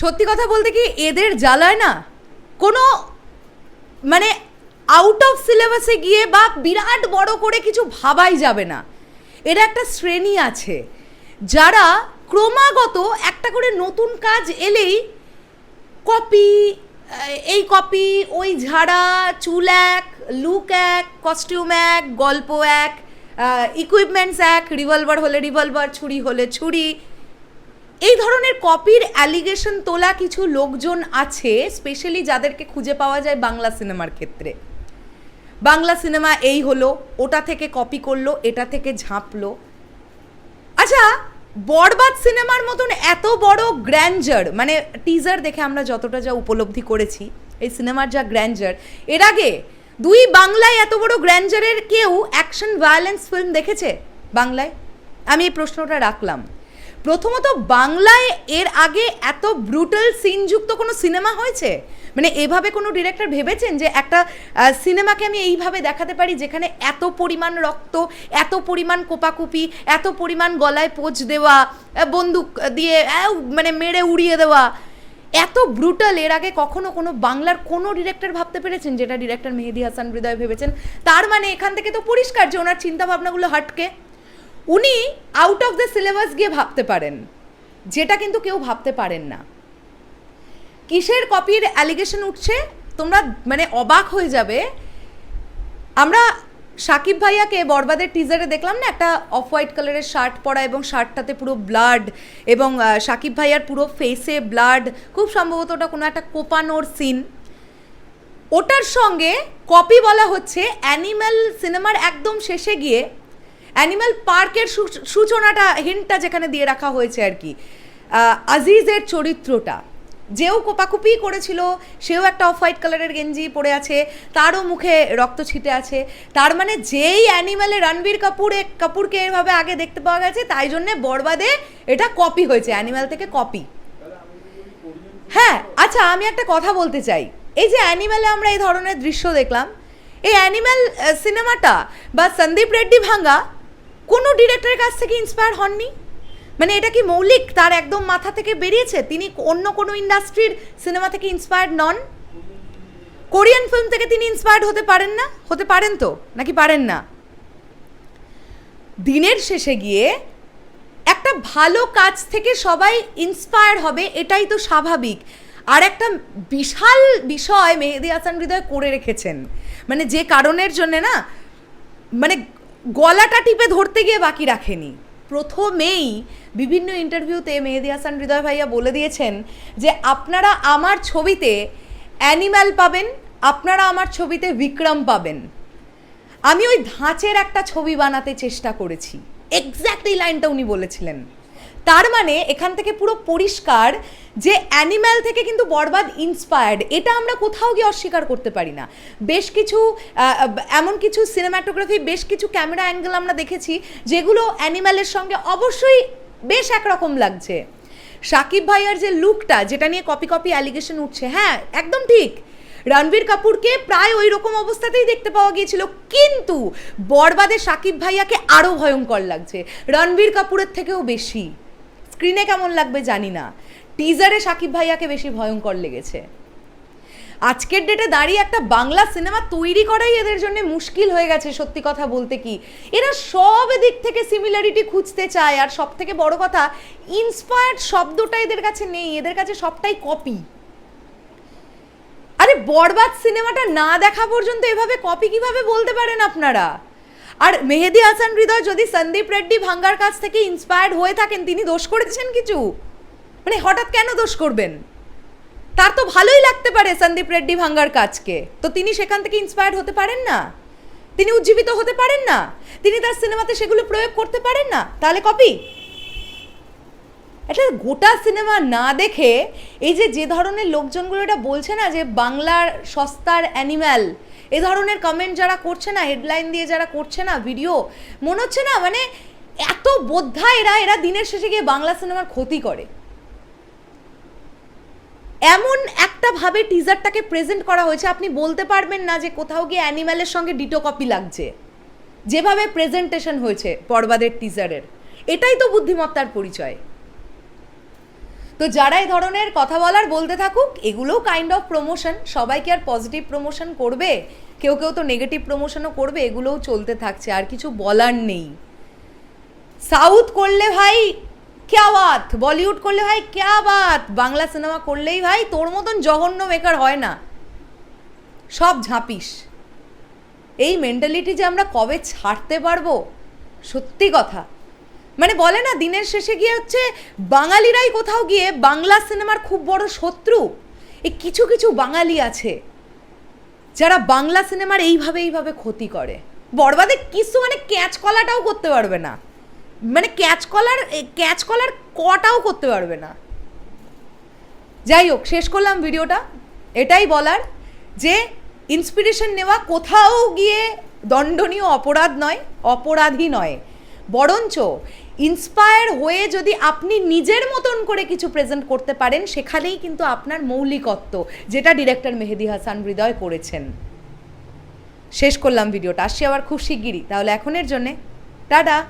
সত্যি কথা বলতে কি এদের জ্বালায় না কোনো মানে আউট অফ সিলেবাসে গিয়ে বা বিরাট বড় করে কিছু ভাবাই যাবে না। এর একটা শ্রেণি আছে যারা ক্রমাগত একটা করে নতুন কাজ এলেই কপি এই কপি ওই ঝাড়া, চুল এক লুক এক কস্টিউম এক, গল্প এক ইকুইপমেন্টস এক রিভলভার হলে রিভলভার ছুরি হলে ছুরি এই ধরনের কপির অ্যালিগেশন তোলা কিছু লোকজন আছে স্পেশালি যাদেরকে খুঁজে পাওয়া যায় বাংলা সিনেমার ক্ষেত্রে। বাংলা সিনেমা এই হলো, ওটা থেকে কপি করল, এটা থেকে ঝাঁপলো। আচ্ছা বরবাদ সিনেমার মতন এত বড় গ্র্যান্ডার মানে টিজার দেখে আমরা যতটা যা উপলব্ধি করেছি, এই সিনেমার যা গ্র্যান্ডার এর আগে দুই বাংলায় এত বড় গ্র্যান্ডারের কেউ অ্যাকশন ভায়োলেন্স ফিল্ম দেখেছে বাংলায়? আমি এই প্রশ্নটা রাখলাম। প্রথমত বাংলায় এর আগে এত ব্রুটাল সিনযুক্ত কোনো সিনেমা হয়েছে? মানে এভাবে কোনো ডিরেক্টর ভেবেছেন যে একটা সিনেমাকে আমি এইভাবে দেখাতে পারি যেখানে এত পরিমাণ রক্ত, এত পরিমাণ কোপাকুপি, এত পরিমাণ গলায় পোচ দেওয়া বন্দুক দিয়ে মানে মেরে উড়িয়ে দেওয়া? এত ব্রুটাল এর আগে কখনো কোনো বাংলার কোনো ডিরেক্টর ভাবতে পেরেছেন যেটা ডিরেক্টর মেহেদি হাসান হৃদয় ভেবেছেন? তার মানে এখান থেকে তো পরিষ্কার যে ওনার চিন্তা ভাবনাগুলো হটকে। উনি আউট অফ দ্য সিলেবাস গিয়ে ভাবতে পারেন, যেটা কিন্তু কেউ ভাবতে পারেন না। কিসের কপির অ্যালিগেশন উঠছে? তোমরা মানে অবাক হয়ে যাবে। আমরা সাকিব ভাইয়াকে বরবাদের টিজারে দেখলাম না, একটা অফ হোয়াইট কালারের শার্ট পরা এবং শার্টটাতে পুরো ব্লাড এবং সাকিব ভাইয়ার পুরো ফেসে ব্লাড খুব সম্ভবত ওটা কোনো একটা কোপানোর সিন ওটার সঙ্গে কপি বলা হচ্ছে অ্যানিম্যাল সিনেমার একদম শেষে গিয়ে অ্যানিম্যাল পার্কের সূচনাটা হিন্টটা যেখানে দিয়ে রাখা হয়েছে আর কি। আজিজের চরিত্রটা, যেও কোপাকুপি করেছিল, সেও একটা অফ হোয়াইট কালারের গেঞ্জি পরে আছে, তারও মুখে রক্ত ছিটে আছে, তার মানে যেই অ্যানিম্যালে রণবীর কাপুরে, কাপুরকে এভাবে আগে দেখতে পাওয়া গেছে, তাই জন্যে বরবাদে এটা কপি হয়েছে অ্যানিম্যাল থেকে কপি হ্যাঁ আচ্ছা আমি একটা কথা বলতে চাই। এই যে অ্যানিম্যালে আমরা এই ধরনের দৃশ্য দেখলাম, এই অ্যানিম্যাল সিনেমাটা বা সন্দীপ রেড্ডি ভাঙ্গা কোনো ডিরেক্টরের কাছ থেকে ইন্সপায়ার হননি? মানে এটা কি মৌলিক? তার একদম মাথা থেকে বেরিয়েছে? তিনি অন্য কোনো ইন্ডাস্ট্রির সিনেমা থেকে ইন্সপায়ার্ড নন? কোরিয়ান ফিল্ম থেকে তিনি ইন্সপায়ার্ড হতে পারেন না? হতে পারেন তো? নাকি পারেন না? দিনের শেষে গিয়ে একটা ভালো কাজ থেকে সবাই ইন্সপায়ার হবে, এটাই তো স্বাভাবিক। আর একটা বিশাল বিষয় মেহেদি হাসান হৃদয় করে রেখেছেন। মানে যে কারণের জন্যে না মানে গলাটা টিপে ধরতে গিয়ে বাকি রাখেনি। প্রথমেই বিভিন্ন ইন্টারভিউতে মেহেদি হাসান হৃদয় ভাইয়া বলে দিয়েছেন যে, আপনারা আমার ছবিতে অ্যানিম্যাল পাবেন, আপনারা আমার ছবিতে বিক্রম পাবেন। আমি ওই ধাঁচের একটা ছবি বানাতে চেষ্টা করেছি। এক্স্যাক্ট এই লাইনটা উনি বলেছিলেন। তার মানে এখান থেকে পুরো পরিষ্কার যে অ্যানিম্যাল থেকে কিন্তু বরবাদ ইন্সপায়ার্ড এটা আমরা কোথাও গিয়ে অস্বীকার করতে পারি না। বেশ কিছু এমন কিছু সিনেমাটোগ্রাফি বেশ কিছু ক্যামেরা অ্যাঙ্গেল আমরা দেখেছি যেগুলো অ্যানিম্যালের সঙ্গে অবশ্যই বেশ একরকম লাগছে। সাকিব ভাইয়ার যে লুকটা যেটা নিয়ে কপি কপি অ্যালিগেশন উঠছে হ্যাঁ একদম ঠিক। রণবীর কাপুরকে প্রায় ওই রকম অবস্থাতেই দেখতে পাওয়া গিয়েছিল, কিন্তু বরবাদে সাকিব ভাইয়াকে আরও ভয়ঙ্কর লাগছে। রণবীর কাপুরের থেকেও বেশি। স্ক্রিনে কেমন লাগবে জানি না। টিজারে সাকিব ভাইয়াকে বেশি ভয়ঙ্কর লেগেছে। আজকের ডেটে দাঁড়িয়ে একটা বাংলা সিনেমা তৈরি করাই এদের জন্য মুশকিল হয়ে গেছে, সত্যি কথা বলতে কি। এরা সব দিক থেকে সিমিলারিটি খুঁজতে চায়, আর সব থেকে বড় কথা ইন্সপায়ার্ড শব্দটা এদের কাছে নেই, এদের কাছে সবটাই কপি আরে বরবাদ সিনেমাটা না দেখা পর্যন্ত এভাবে কপি কীভাবে বলতে পারেন আপনারা? আর মেহেদি হাসান হৃদয় যদি সন্দীপ রেড্ডি ভাঙ্গার কাছ থেকে ইন্সপায়ার্ড হয়ে থাকেন, তিনি দোষ করেছেন কিছু? মানে হঠাৎ কেন দোষ করবেন? তার তো ভালোই লাগতে পারে সন্দীপ রেড্ডি ভাঙ্গার কাজকে। তো তিনি সেখান থেকে ইন্সপায়ার্ড হতে পারেন না? তিনি উজ্জীবিত হতে পারেন না? তিনি তার সিনেমাতে সেগুলো প্রয়োগ করতে পারেন না? তাহলে কপি? এটা গোটা সিনেমা না দেখে এই যে যে ধরনের লোকজনগুলো এটা বলছে না যে বাংলার সস্তার অ্যানিম্যাল এ ধরনের কমেন্ট যারা করছে না হেডলাইন দিয়ে যারা করছে না ভিডিও মনে হচ্ছে না মানে এত বোদ্ধা এরা এরা দিনের শেষে গিয়ে বাংলা সিনেমার ক্ষতি করে। এমন একটা ভাবে টিজারটাকে প্রেজেন্ট করা হয়েছে, আপনি বলতে পারবেন না যে কোথাও গিয়ে অ্যানিম্যালের সঙ্গে ডিটো কপি লাগছে। যেভাবে প্রেজেন্টেশন হয়েছে পর্বাদের টিজারের এটাই তো বুদ্ধিমত্তার পরিচয়। তো যারা এই ধরনের কথা বলার বলতে থাকুক, এগুলোও কাইন্ড অফ প্রমোশন সবাই কি আর পজিটিভ প্রমোশন করবে? কেউ কেউ তো নেগেটিভ প্রমোশনও করবে, এগুলোও চলতে থাকছে, আর কিছু বলার নেই। সাউথ করলে ভাই, ক্যা বাত? বলিউড করলে ভাই, ক্যা বাত? বাংলা সিনেমা করলেই ভাই, তোর মতন জঘন্য মেকার হয় না। সব ঝাঁপিস। এই মেন্টালিটি যে আমরা কবে ছাড়তে পারব? সত্যি কথা। মানে বলে না, দিনের শেষে গিয়ে হচ্ছে বাঙালিরাই কোথাও গিয়ে বাংলা সিনেমার খুব বড় শত্রু। এই কিছু কিছু বাঙালি আছে যারা বাংলা সিনেমার এইভাবে এইভাবে ক্ষতি করে। বরবাদে কিছু মানে ক্যাচ কলাটাও করতে পারবে না। মানে ক্যাচ কলার ক্যাচ কলার কটাও করতে পারবে না। যাই হোক, শেষ করলাম ভিডিওটা। এটাই বলার যে ইন্সপিরেশন নেওয়া কোথাও গিয়ে দণ্ডনীয় অপরাধ নয়, অপরাধী নয়। বরঞ্চ ইন্সপায়ার হয়ে যদি আপনি নিজের মতন করে কিছু প্রেজেন্ট করতে পারেন, সেখানেই কিন্তু আপনার মৌলিকত্ব, যেটা ডিরেক্টর মেহেদি হাসান হৃদয় করেছেন। শেষ করলাম ভিডিওটা আসছি আবার খুব শিগগিরই। তাহলে এখনের জন্যে, টাটা!